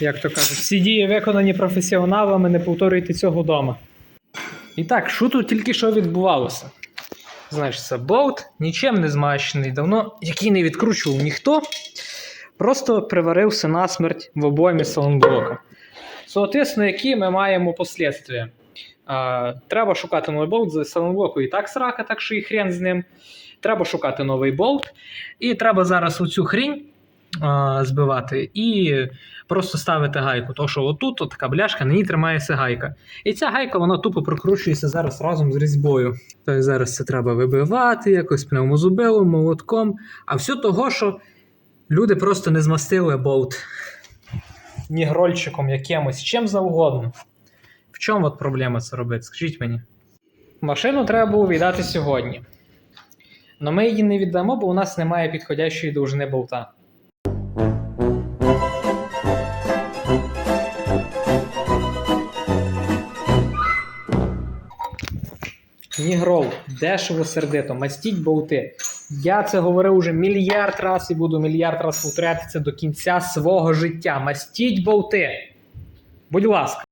Як то кажуть, всі дії виконані професіоналами, не повторюйте цього вдома. І так, що тут тільки що відбувалося? Це болт, нічим не змащений, давно який не відкручував ніхто, просто приварився насмерть в обоймі салонблока. Соответственно, які ми маємо послідствия? Треба шукати новий болт з салонблоку і так срака, так що і хрен з ним. Треба шукати новий болт. І треба зараз оцю хрінь збивати і просто ставити гайку. То що отут от така бляшка, на ній тримається гайка. І ця гайка вона тупо прокручується зараз разом з різьбою. Тобто зараз це треба вибивати якось пневмозубилом, молотком. А все того, що люди просто не змастили болт ні грольчиком якимось, чим завгодно. В чому от проблема це робити? Скажіть мені. Машину треба було віддати сьогодні. Але ми її не віддамо, бо у нас немає підходящої довжини болта. Нігрол, дешево сердито, мастіть болти. Я це говорив уже мільярд раз і буду мільярд раз повторяти це до кінця свого життя. Мастіть болти. Будь ласка.